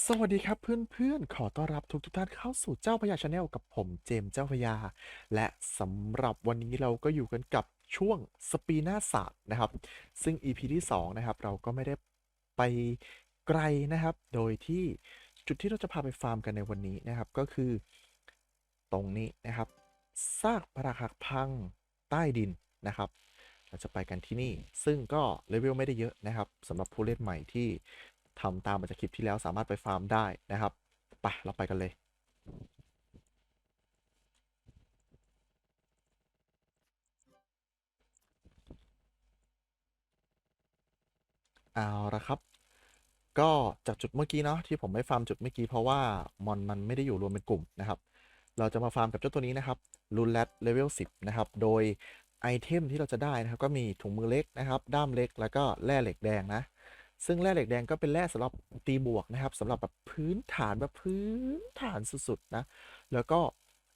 สวัสดีครับเพื่อนๆ ขอต้อนรับทุกทุกท่านเข้าสู่เจ้าพญาชาแนลกับผมเจมส์เจ้าพญาและสำหรับวันนี้เราก็อยู่กันกับช่วงสปีนาศาสตร์นะครับ ซึ่ง EP ที่2นะครับเราก็ไม่ได้ไปไกลนะครับ โดยที่จุดที่เราจะพาไปฟาร์มกันในวันนี้นะครับ ก็คือตรงนี้นะครับซากปรักหักพังใต้ดินนะครับเราจะไปกันที่นี่ ซึ่งก็เลเวลไม่ได้เยอะนะครับสำหรับผู้เล่นใหม่ที่ ทำตามมาจากคลิปที่แล้วสามารถไปฟาร์มได้นะครับไปเราไปกันเลย เอาละครับ ก็จากจุดเมื่อกี้เนาะที่ผมไม่ฟาร์มจุดเมื่อกี้เพราะว่ามอนมันไม่ได้อยู่รวมเป็นกลุ่มนะครับ เราจะมาฟาร์มกับเจ้าตัวนี้นะครับรูนแรดเลเวล10 นะครับ โดยไอเทมที่เราจะได้นะครับ ก็มีถุงมือเล็กนะครับ ด้ามเล็กแล้วก็แร่เหล็กแดงนะ ซึ่งแร่เหล็กแดงก็เป็นแร่สำหรับตีบวกนะครับสำหรับแบบพื้นฐานแบบพื้นฐานสุดๆนะแล้วก็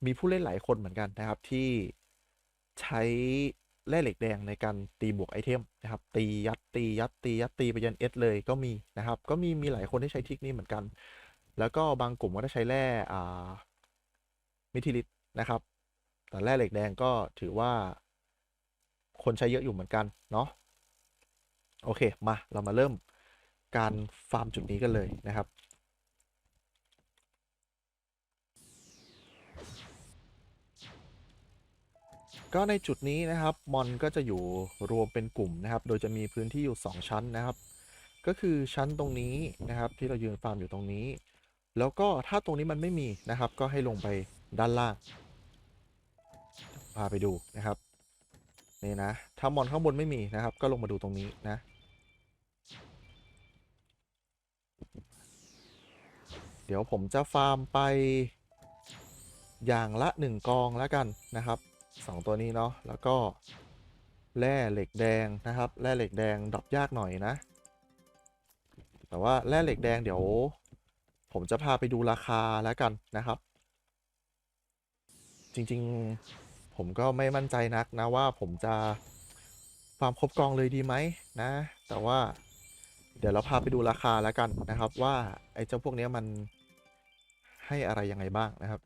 มีผู้เล่นหลายคนเหมือนกันนะครับที่ใช้แร่เหล็กแดงในการตีบวกไอเทมนะครับ ตียัดตียัดตียัดตีไปยันเอสเลยก็มีนะครับ ก็มีมีหลายคนที่ใช้ทิคนี้เหมือนกัน แล้วก็บางกลุ่มก็ได้ใช้แร่อ่ามิทิลิตนะครับ แต่แร่เหล็กแดงก็ถือว่า คนใช้เยอะอยู่เหมือนกันเนาะโอเค มาเรามาเริ่ม การฟาร์มจุดนี้กันเลยนะครับ ก็ในจุดนี้นะครับมอนก็จะอยู่รวมเป็นกลุ่มนะครับ โดยจะมีพื้นที่อยู่ 2 ชั้นนะครับ ก็คือชั้นตรงนี้นะครับ ที่เรายืนฟาร์มอยู่ตรงนี้ แล้วก็ถ้าตรงนี้มันไม่มีนะครับ ก็ให้ลงไปด้านล่าง พาไปดูนะครับนี่นะถ้ามอนข้างบนไม่มีนะครับ ก็ลงมาดูตรงนี้นะ เดี๋ยวผมจะฟาร์มไปอย่างละหนึ่งกองแล้วกันนะครับสองตัวนี้เนาะแล้วก็แร่เหล็กแดงนะครับแร่เหล็กแดงดรอปยากหน่อยนะ แต่ว่าแร่เหล็กแดงเดี๋ยว ผมจะพาไปดูราคาแล้วกันนะครับ จริงๆผมก็ไม่มั่นใจนักนะว่าผมจะฟาร์มครบกองเลยดีไหมนะ แต่ว่าเดี๋ยวเราพาไปดูราคาแล้วกันนะครับ ว่าไอ้เจ้าพวกนี้มัน ให้อะไรยังไงบ้างนะครับ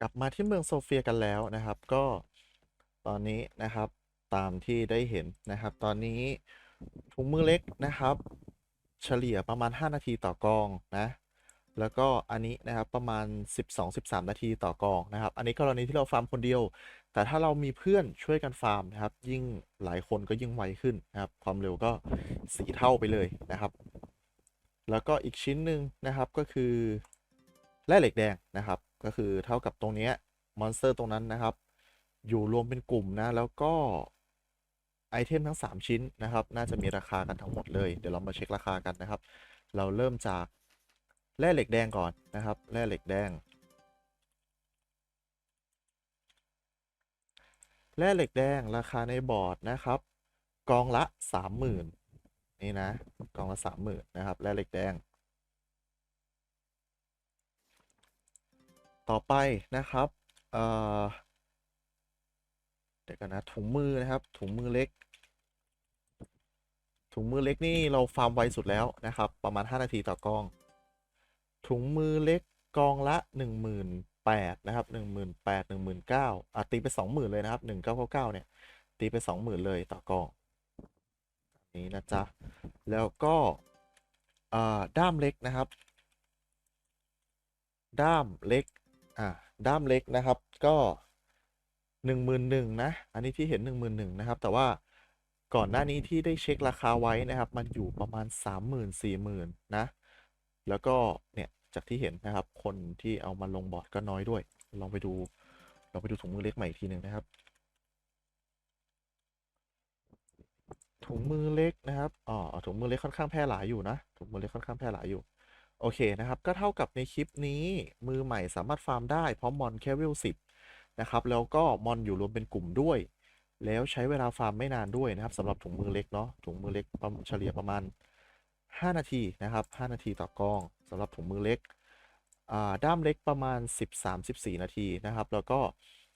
กลับมาที่เมืองโซเฟียกันแล้วนะครับ ก็ตอนนี้นะครับตามที่ได้เห็นนะครับ ตอนนี้ถุงมือเล็กนะครับ เฉลี่ยประมาณ 5 นาทีต่อกองนะแล้วก็อันนี้นะครับประมาณ 12-13 นาทีต่อกองนะครับ อันนี้กรณีที่เราฟาร์มคนเดียว แต่ถ้าเรามีเพื่อนช่วยกันฟาร์มนะครับ ยิ่งหลายคนก็ยิ่งไวขึ้นนะครับ ความเร็วก็สีเท่าไปเลยนะครับ แล้วก็อีกชิ้นหนึ่งนะครับก็คือแร่เหล็กแดงนะครับ ก็คือเท่ากับตรงนี้มอนสเตอร์ตรงนั้นนะครับ อยู่รวมเป็นกลุ่มนะ แล้วก็ไอเทมทั้ง 3 ชิ้นนะครับ น่าจะมีราคากันทั้งหมดเลย เดี๋ยวเรามาเช็คราคากันนะครับ เราเริ่มจากแร่เหล็กแดงก่อนนะครับแร่เหล็กแดงแร่เหล็กแดงราคาในบอร์ดนะครับ กองละ 30,000 นี่นะ กองละ 30,000 นะครับแร่เหล็กแดง ต่อไปนะครับเดี๋ยวกันนะถุงมือนะครับ ถุงมือเล็ก ถุงมือเล็กนี่เราฟาร์มไวสุดแล้วนะครับ ประมาณ 5 นาทีต่อกอง ถุงมือเล็กกองละ 18,000นะครับ18,000 19,000อะตีไป 20,000 เลยนะครับ 1999เนี่ยตีไป 20,000 เลยต่อกองนี้นะจ๊ะ แล้วก็ด้ามเล็กนะครับ ด้ามเล็ก อ่าด้ามเล็กนะครับก็หนึ่งหมื่นหนึ่งนะ อันนี้ที่เห็นหนึ่งหมื่นหนึ่งนะครับ แต่ว่าก่อนหน้านี้ที่ได้เช็คราคาไว้นะครับ มันอยู่ประมาณสามหมื่นสี่หมื่นนะ แล้วก็เนี่ยจากที่เห็นนะครับ คนที่เอามาลงบอร์ดก็น้อยด้วย ลองไปดูลองไปดูถุงมือเล็กใหม่อีกทีหนึ่งนะครับ ถุงมือเล็กนะครับอ๋อถุงมือเล็กค่อนข้างแพร่หลายอยู่นะถุงมือเล็กค่อนข้างแพร่หลายอยู่ โอเคนะครับ ก็เท่ากับในคลิปนี้มือใหม่สามารถฟาร์มได้เพราะมอนแค่เวลสิบนะครับ แล้วก็มอนอยู่รวมเป็นกลุ่มด้วย แล้วใช้เวลาฟาร์มไม่นานด้วยนะครับสำหรับถุงมือเล็กเนาะถุงมือเล็กเฉลี่ยประมาณ 5 นาทีนะครับ 5 นาทีต่อกองสำหรับถุงมือเล็กด้ามเล็กประมาณ 13-14 นาทีนะครับ แล้วก็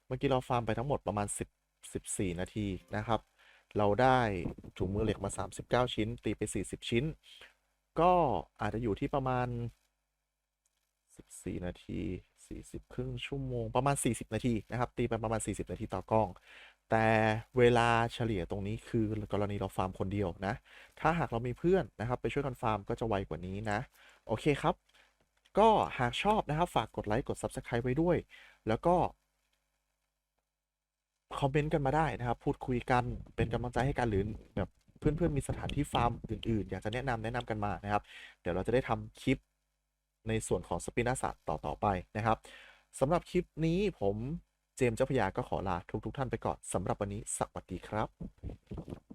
เมื่อกี้เราฟาร์มไปทั้งหมดประมาณ 10 14 นาทีนะครับ เราได้ถุงมือเหล็กมา 39 ชิ้น ตีไป 40 ชิ้น ก็อาจจะอยู่ที่ประมาณ 14 นาที 40 ครึ่งชั่วโมงประมาณ 40 นาทีนะครับ ตีไปประมาณ 40 นาทีต่อกล้อง แต่เวลาเฉลี่ยตรงนี้คือกรณีเราฟาร์มคนเดียวนะ ถ้าหากเรามีเพื่อนนะครับ ไปช่วยกันฟาร์มก็จะไวกว่านี้นะ โอเคครับ ก็หากชอบนะครับ ฝากกดไลค์กด Subscribe ไว้ด้วย แล้วก็คอมเมนต์กันมาได้นะครับ พูดคุยกันเป็นกำลังใจให้กันหรือแบบ เพื่อนๆมีสถานที่ฟาร์มอื่นๆ อยากจะแนะนำแนะนำกันมานะครับ เดี๋ยวเราจะได้ทำคลิปในส่วนของสปินาศาสตร์ต่อๆไปนะครับสำหรับคลิปนี้ผมเจมส์เจ้าพยาก็ขอลาทุกๆท่านไปก่อนสำหรับวันนี้สวัสดีครับ